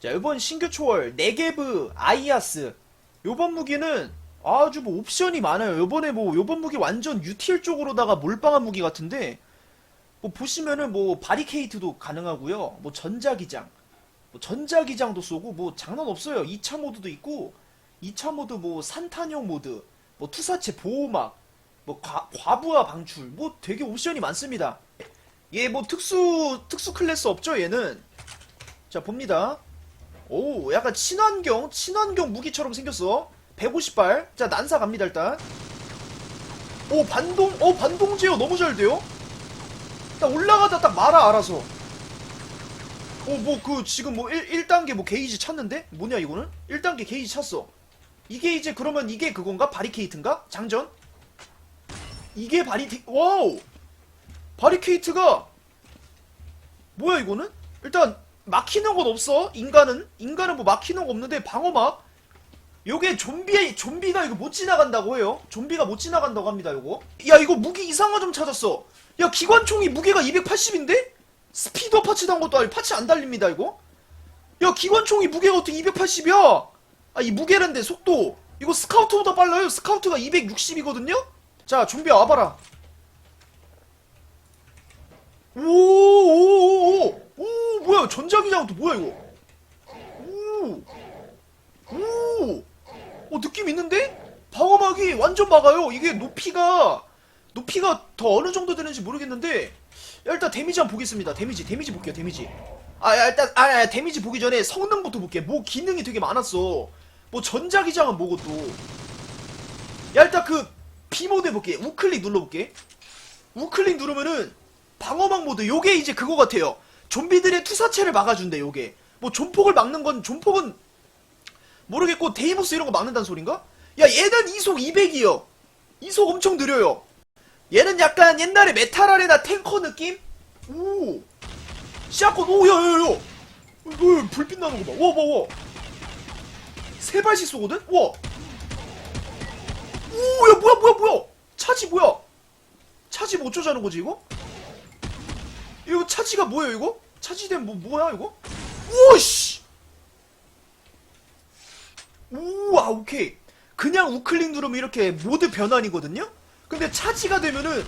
자, 이번 신규 초월 네게브 아이아스 요번 무기는 아주 뭐 옵션이 많아요. 요번에 뭐 요번 무기 완전 유틸 쪽으로다가 몰빵한 무기 같은데 뭐 보시면은 뭐 바리케이트도 가능하고요. 뭐 전자기장, 뭐 전자기장도 쏘고 뭐 장난 없어요. 2차 모드도 있고 2차 모드 뭐 산탄형 모드, 뭐 투사체 보호막, 뭐 과, 과부하 방출, 뭐 되게 옵션이 많습니다. 얘 뭐 특수 특수 클래스 없죠 얘는. 자 봅니다. 오 약간 친환경 친환경 무기처럼 생겼어. 150발. 자 난사 갑니다 일단. 오 반동 어 반동 제어 너무 잘 돼요. 딱 올라가다 딱 말아 알아서. 오 뭐 그 지금 뭐 1, 1단계 뭐 게이지 찼는데 뭐냐 이거는 1단계 게이지 찼어. 이게 이제 그러면 이게 그건가 바리케이트인가 장전? 이게 바리케 와우 바리케이트가 뭐야 이거는? 일단 막히는 건 없어? 인간은? 인간은 뭐 막히는 거 없는데 방어막? 요게 좀비 좀비가 이거 못 지나간다고 해요? 좀비가 못 지나간다고 합니다 요거. 야 이거 무기 이상한 좀 찾았어. 야 기관총이 무게가 280인데? 스피더 파츠 단 것도 아니고 파츠 안 달립니다 이거. 야 기관총이 무게가 어떻게 280이야? 아 이 무게란데 속도. 이거 스카우트보다 빨라요. 스카우트가 260이거든요? 자 좀비 와봐라. 오오오오 오 뭐야 전자기장도 뭐야 이거? 오오! 어, 느낌 있는데? 방어막이 완전 막아요. 이게 높이가 높이가 더 어느 정도 되는지 모르겠는데 야, 일단 데미지 한번 보겠습니다. 데미지 데미지 볼게요 데미지. 아 야, 일단 아 야, 데미지 보기 전에 성능부터 볼게. 뭐 기능이 되게 많았어. 뭐 전자기장은 뭐고 또야 일단 그 B모드 해볼게. 우클릭 눌러볼게. 우클릭 누르면은 방어막 모드. 요게 이제 그거 같아요 좀비들의 투사체를 막아준대 요게. 뭐 존폭을 막는 건 존폭은 모르겠고 데이모스 이런 거 막는다는 소린가? 야 얘는 이속 200이요. 이속 엄청 느려요. 얘는 약간 옛날에 메탈 아레나 탱커 느낌? 오. 샷건 오야야야. 어, 불빛 나는 거 봐. 와 와 와. 세 발씩 쏘거든? 와. 오 야 뭐야 뭐야 뭐야. 차지 뭐야? 차지 뭐 어쩌자는 거지 이거? 이거 차지가 뭐예요 이거? 차지된 뭐 뭐야 이거? 오씨 우와 오케이 그냥 우클릭 누르면 이렇게 모드 변환이거든요? 근데 차지가 되면은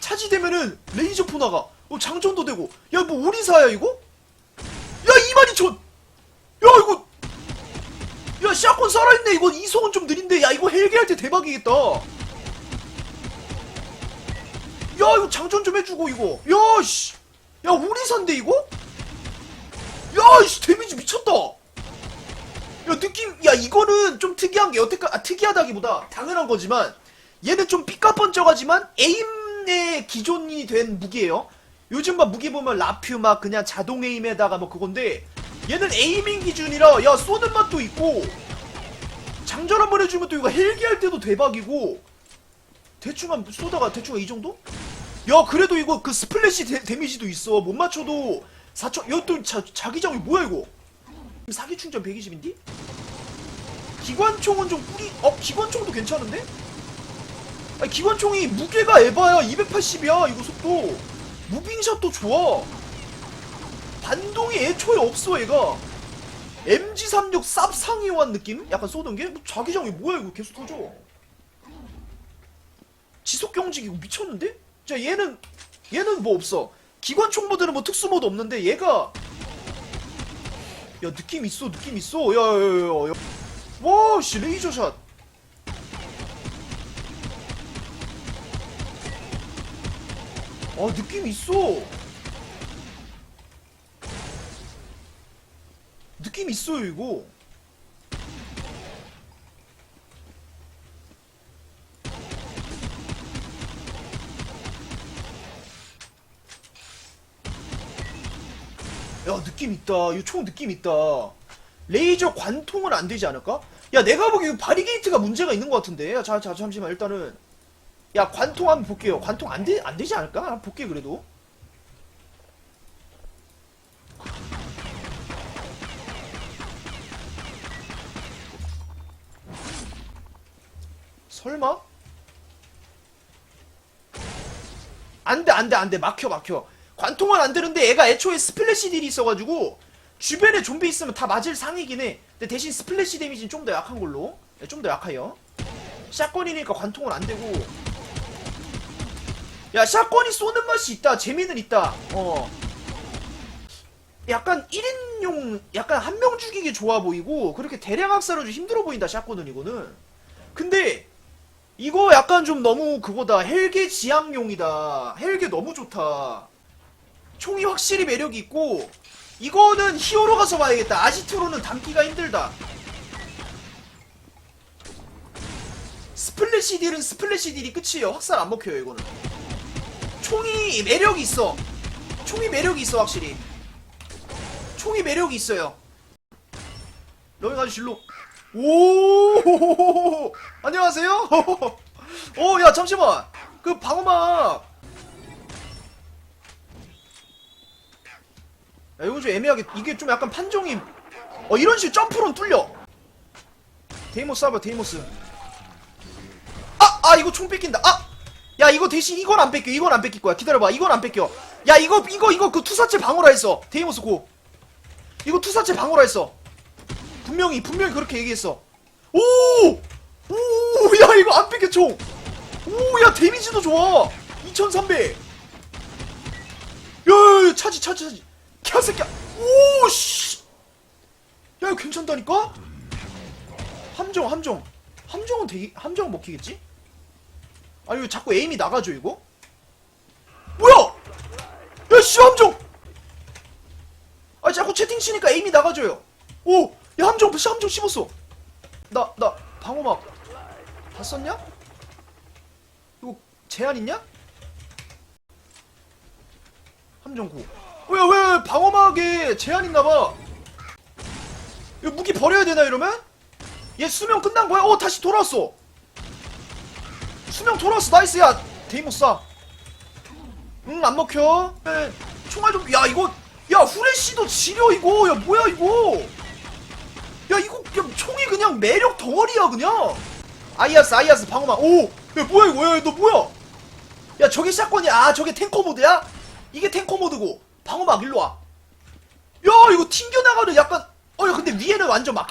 차지되면은 레이저 포나가 어, 장전도 되고 야 뭐 오리사야 이거? 야 22,000 야 이거 야 샷건 살아있네 이거 이속은 좀 느린데 야 이거 헬기 할 때 대박이겠다 야 이거 장전 좀 해주고 이거 야씨 야 오리산데 이거? 야씨 데미지 미쳤다 야 느낌 야 이거는 좀 특이한 게 여태까 아 특이하다기보다 당연한 거지만 얘는 좀 삐까뻔쩍하지만 에임의 기존이 된 무기예요 요즘 막 무기 보면 라퓨 막 그냥 자동 에임에다가 뭐 그건데 얘는 에이밍 기준이라 야 쏘는 맛도 있고 장전 한번 해주면 또 이거 헬기 할 때도 대박이고 대충 한 쏘다가 대충 한이 정도? 야 그래도 이거 그 스플래시 데, 데미지도 있어 못 맞춰도 4천 야또 자기장이 뭐야 이거 사기 충전 120인데? 기관총은 좀 뿌리 어 기관총도 괜찮은데? 아니 기관총이 무게가 에바야 280이야 이거 속도 무빙샷도 좋아 반동이 애초에 없어 얘가 MG36 쌉상위원 느낌? 약간 쏘는 게? 뭐 자기장이 뭐야 이거 계속 터져 지속 경직 이거 미쳤는데? 자 얘는 얘는 뭐 없어. 기관 총 모드는 뭐 특수 모드 없는데 얘가 야 느낌 있어 느낌 있어. 야야야야. 와씨 레이저샷. 아 느낌 있어. 느낌 있어요 이거 느낌 있다. 이거 총 느낌 있다. 레이저 관통은 안 되지 않을까? 야 내가 보기엔 바리게이트가 문제가 있는 것 같은데. 야, 자, 자 잠시만 일단은. 야 관통 한번 볼게요. 관통 안, 되, 안 되지 않을까? 한번 볼게 그래도. 설마? 안 돼 안 돼 안 돼. 막혀 막혀 관통은 안 되는데 애가 애초에 스플래시 딜이 있어가지고 주변에 좀비 있으면 다 맞을 상이긴 해. 근데 대신 스플래시 데미지는 좀 더 약한 걸로. 네, 좀더 약해요. 샷건이니까 관통은 안 되고. 야, 샷건이 쏘는 맛이 있다. 재미는 있다. 어. 약간 1인용, 약간 한 명 죽이기 좋아 보이고, 그렇게 대량 학살은 좀 힘들어 보인다, 샷건은 이거는. 근데, 이거 약간 좀 너무 그거다. 헬게 지향용이다. 헬게 너무 좋다. 총이 확실히 매력이 있고, 이거는 히어로 가서 봐야겠다. 아지트로는 담기가 힘들다. 스플래시 딜은 스플래시 딜이 끝이에요. 확살 안 먹혀요, 이거는. 총이 매력이 있어. 총이 매력이 있어, 확실히. 총이 매력이 있어요. 아주 실로. 오, 안녕하세요. 오, 야 잠시만. 그 방어막. 야, 이거 좀 애매하게 이게 좀 약간 판정이. 어 이런 식으로 점프로는 뚫려. 데이모스 쏴봐 데이모스. 아, 아 이거 총 뺏긴다. 아, 야 이거 대신 이건 안 뺏겨. 이건 안 뺏길 거야. 기다려봐. 이건 안 뺏겨. 야 이거 이거 이거 그 투사체 방어라 했어. 데이모스 고. 이거 투사체 방어라 했어. 분명히 분명히 그렇게 얘기했어. 오! 오! 야 이거 안 뺏겨 총. 오! 야 데미지도 좋아. 2,300. 야, 야, 야 차지 차지 차지. 개새끼야. 오 씨. 야 괜찮다니까? 함정 함정. 함정은 되게 함정 먹히겠지? 아 이거 자꾸 에임이 나가죠 이거? 뭐야? 야씨 함정. 아 자꾸 채팅 치니까 에임이 나가줘요. 오, 야 함정, 씨 함정 씹었어. 나, 나 방어막 다 썼냐? 이거 제한 있냐? 함정 고. 왜, 왜 방어막에 제한 있나봐. 이거 무기 버려야 되나 이러면? 얘 수명 끝난 거야? 어 다시 돌아왔어. 수명 돌아왔어. 나이스 야. 데이모 쏴. 응, 안 먹혀. 에, 총알 좀, 야, 이거, 야, 후레쉬도 지려, 이거. 야, 뭐야, 이거. 야, 이거, 야, 총이 그냥 매력 덩어리야, 그냥. 아이아스, 아이아스, 방어막. 오! 야, 뭐야, 이거. 야, 너 뭐야? 야, 저게 샷건이야. 아, 저게 탱커 모드야? 이게 탱커 모드고. 방어막, 일로 와. 야, 이거 튕겨나가는 약간, 어, 야, 근데 위에는 완전 막,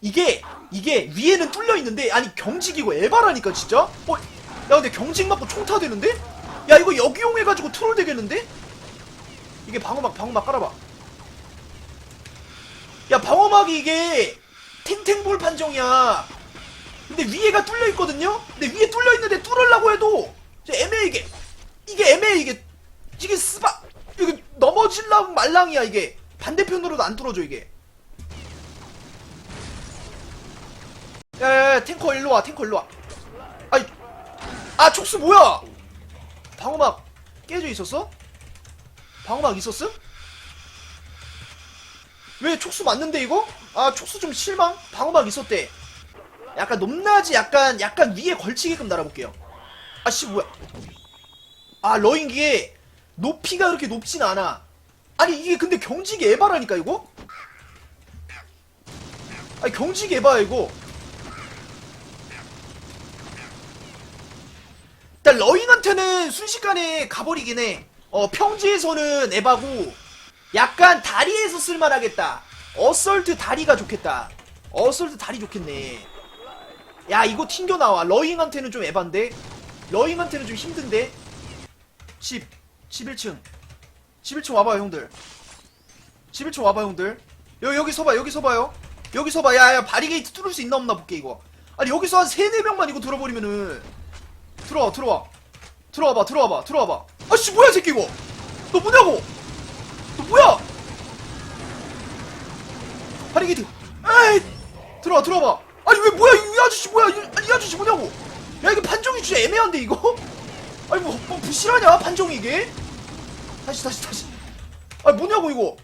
이게, 이게, 위에는 뚫려 있는데, 아니, 경직이고 에바라니까, 진짜? 어, 야, 근데 경직 맞고 총타 되는데? 야, 이거 여기용 해가지고 트롤 되겠는데? 이게 방어막, 방어막 깔아봐. 야, 방어막이 이게, 탱탱볼 판정이야. 근데 위에가 뚫려 있거든요? 근데 위에 뚫려 있는데 뚫으려고 해도, 애매해, 이게. 이게 애매해, 이게. 이게 스바, 이게 넘어질랑 말랑이야, 이게. 반대편으로도 안 뚫어져, 이게. 야, 야, 야, 탱커 일로 와, 탱커 일로 와. 아이, 아, 촉수 뭐야? 방어막 깨져 있었어? 방어막 있었음? 왜 촉수 맞는데 이거? 아, 촉수 좀 실망? 방어막 있었대. 약간 높낮이 약간 약간 위에 걸치게끔 달아볼게요. 아씨 뭐야? 아 러인기에 높이가 그렇게 높진 않아. 아니 이게 근데 경직이 에바라니까 이거? 아니 경직이 에바야 이거. 일단 러잉한테는 순식간에 가버리긴 해. 어 평지에서는 에바고 약간 다리에서 쓸만하겠다. 어설트 다리가 좋겠다. 어설트 다리 좋겠네. 야 이거 튕겨 나와. 러잉한테는 좀 에반데. 러잉한테는 좀 힘든데. 10, 11층. 11층 와봐요 형들. 11층 와봐 형들. 여 여기 서봐 여기 서봐요. 여기 서봐. 야야 바리게이트 뚫을 수 있나 없나 볼게 이거. 아니 여기서 한 3, 4명만 이거 들어버리면은. 들어와 들어와. 들어와봐 들어와봐 들어와봐. 아씨 뭐야 이 새끼 이거? 너 뭐냐고? 너 뭐야? 바리게이트. 에이! 들어와 들어와봐. 아니 왜 뭐야? 이, 이 아저씨 뭐야? 이, 이 아저씨 뭐냐고? 야 이게 판정이 진짜 애매한데 이거? 아니 뭐, 뭐 부실하냐 판정이 이게 다시 다시 다시. 아니 뭐냐고 이거.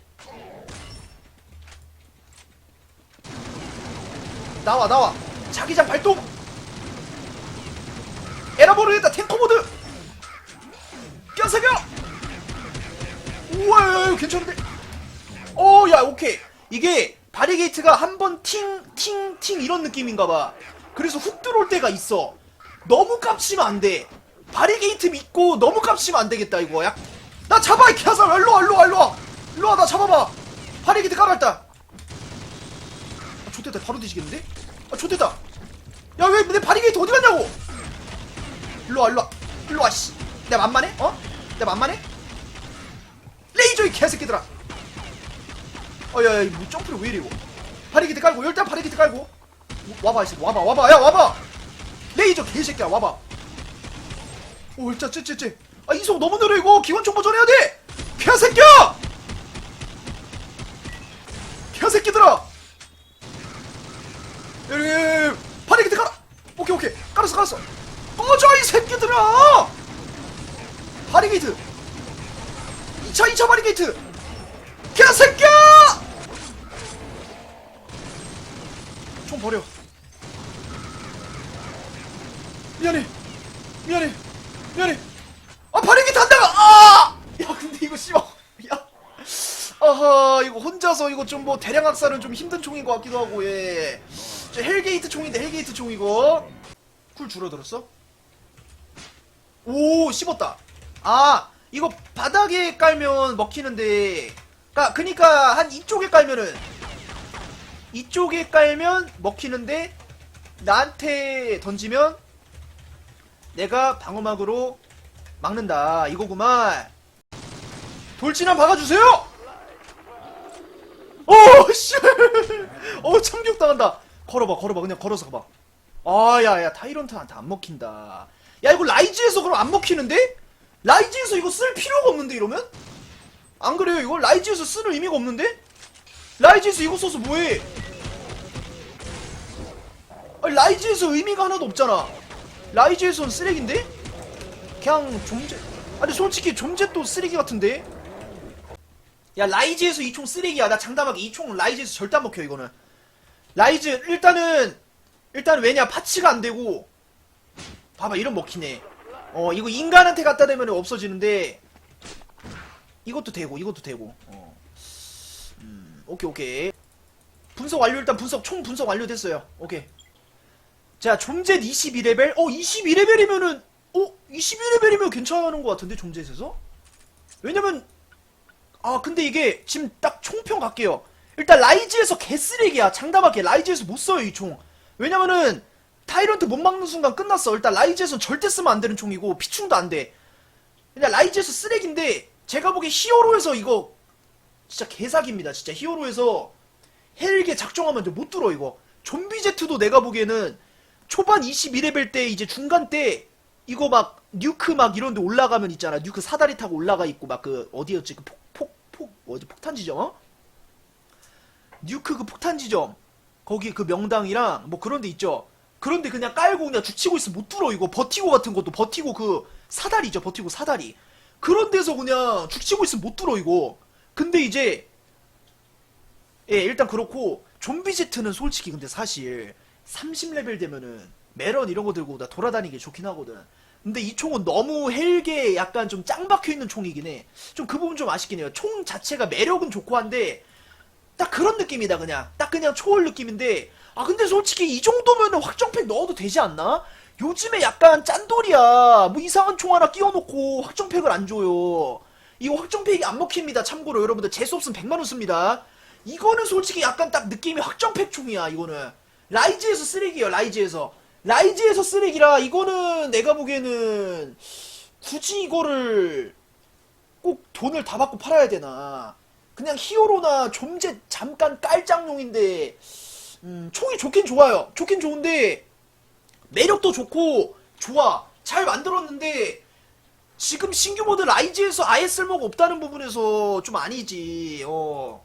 나와 나와. 자기장 발동. 에라보르겠다 탱커 모드. 껴세겨. 우와 괜찮은데? 어야 오케이. 이게 바리게이트가 한 번 팅 팅 팅 이런 느낌인가봐. 그래서 훅 들어올 때가 있어. 너무 깝치면 안돼. 바리게이트 믿고 너무 깝치면 안되겠다 이거. 약 나 잡아 이 개사람. 일로와 일로와 일로와. 일로와 나 잡아봐. 파리기트 깔았다 아 좋됐다. 바로 뒤지겠는데? 아 좋됐다. 야 왜내 파리게이트 어디 갔냐고. 일로와 일로와. 일로와 씨. 내가 만만해? 어? 내가 만만해? 레이저 이 개새끼들아. 어야야 뭐 점프를 왜 이래 이거. 파리기트 깔고 일단 파리기트 깔고. 와봐 이 새끼 와봐 와봐. 야 와봐. 레이저 개새끼야 와봐. 오 일단 쟤쟤쟤 아 이속 너무 느려 이거 기관총 보존해야 돼! 개새끼야! 개새끼들아! 여기 파리 기트 깔아! 오케이 오케이. 깔았어 깔았어. 꺼져 이 새끼들아! 파리게이트. 2차 2차 파리게이트. 개새끼야! 총 버려 미안해 미안해 미안해 아 파리게이트 한다가 아! 야 근데 이거 씨발 야 아하 이거 혼자서 이거 좀 뭐 대량 학살은 좀 힘든 총인 것 같기도 하고 예. 저 헬게이트 총인데 헬게이트 총 이거. 쿨 줄어들었어? 오 씹었다. 아 이거 바닥에 깔면 먹히는데 까 그니까 한 이쪽에 깔면은 이쪽에 깔면 먹히는데 나한테 던지면 내가 방어막으로 막는다. 이거구만. 돌진한 박아주세요 오 씨. 어 참격 당한다 걸어봐 걸어봐 그냥 걸어서 가봐 아야야 타이런트한테 안 먹힌다 야 이거 라이즈에서 그럼 안 먹히는데? 라이즈에서 이거 쓸 필요가 없는데 이러면? 안 그래요 이거? 라이즈에서 쓸 의미가 없는데? 라이즈에서 이거 써서 뭐해 아니, 라이즈에서 의미가 하나도 없잖아 라이즈에서는 쓰레기인데? 그냥 좀제 아니 솔직히 좀제 또 쓰레기 같은데? 야 라이즈에서 이 총 쓰레기야. 나 장담하게 이 총은 라이즈에서 절대 안 먹혀 이거는. 라이즈 일단은 일단 왜냐 파츠가 안 되고. 봐봐 이런 먹히네. 어 이거 인간한테 갖다 대면 없어지는데. 이것도 되고 이것도 되고. 어. 음 오케이 오케이. 분석 완료 일단 분석 총 분석 완료됐어요. 오케이. 자 좀젯 22레벨. 어 22레벨이면은 어 22레벨이면 괜찮은 것 같은데 좀젯에서? 왜냐면 아 근데 이게 지금 딱 총평 갈게요. 일단 라이즈에서 개쓰레기야. 장담할게 라이즈에서 못 써요 이 총. 왜냐면은 타이런트 못 막는 순간 끝났어. 일단 라이즈에선 절대 쓰면 안 되는 총이고 피충도 안돼. 그냥 라이즈에서 쓰레기인데 제가 보기에 히어로에서 이거 진짜 개사기입니다 진짜. 히어로에서 헬게 작정하면 못 들어 이거. 좀비 제트도 내가 보기에는 초반 22레벨 때 이제 중간 때 이거 막 뉴크 막 이런 데 올라가면 있잖아. 뉴크 사다리 타고 올라가 있고 막 그 어디였지? 그 폭 폭폭 어디 폭탄 지점 어? 뉴크 그 폭탄 지점. 거기 그 명당이랑 뭐 그런 데 있죠. 그런데 그냥 깔고 그냥 죽치고 있으면 못 들어 이거. 버티고 같은 것도 버티고 그 사다리죠 버티고 사다리. 그런 데서 그냥 죽치고 있으면 못 들어 이거. 근데 이제 예 일단 그렇고 좀비 제트는 솔직히 근데 사실 30레벨 되면은 메런 이런 거 들고 나 돌아다니기 좋긴 하거든 근데 이 총은 너무 헬게 약간 좀 짱 박혀 있는 총이긴 해 좀 그 부분 좀 아쉽긴 해요. 총 자체가 매력은 좋고 한데 딱 그런 느낌이다 그냥. 딱 그냥 초월 느낌인데. 아 근데 솔직히 이 정도면 확정팩 넣어도 되지 않나? 요즘에 약간 짠돌이야. 뭐 이상한 총 하나 끼워놓고 확정팩을 안 줘요. 이거 확정팩이 안 먹힙니다 참고로. 여러분들 재수 없으면 100만원 씁니다. 이거는 솔직히 약간 딱 느낌이 확정팩 총이야 이거는. 라이즈에서 쓰레기야 라이즈에서 라이즈에서 쓰레기라 이거는 내가 보기에는 굳이 이거를 꼭 돈을 다 받고 팔아야 되나. 그냥 히어로나 좀제 잠깐 깔짝용인데 음, 총이 좋긴 좋아요. 좋긴 좋은데 매력도 좋고 좋아. 잘 만들었는데 지금 신규 모드 라이즈에서 아예 쓸모가 없다는 부분에서 좀 아니지. 어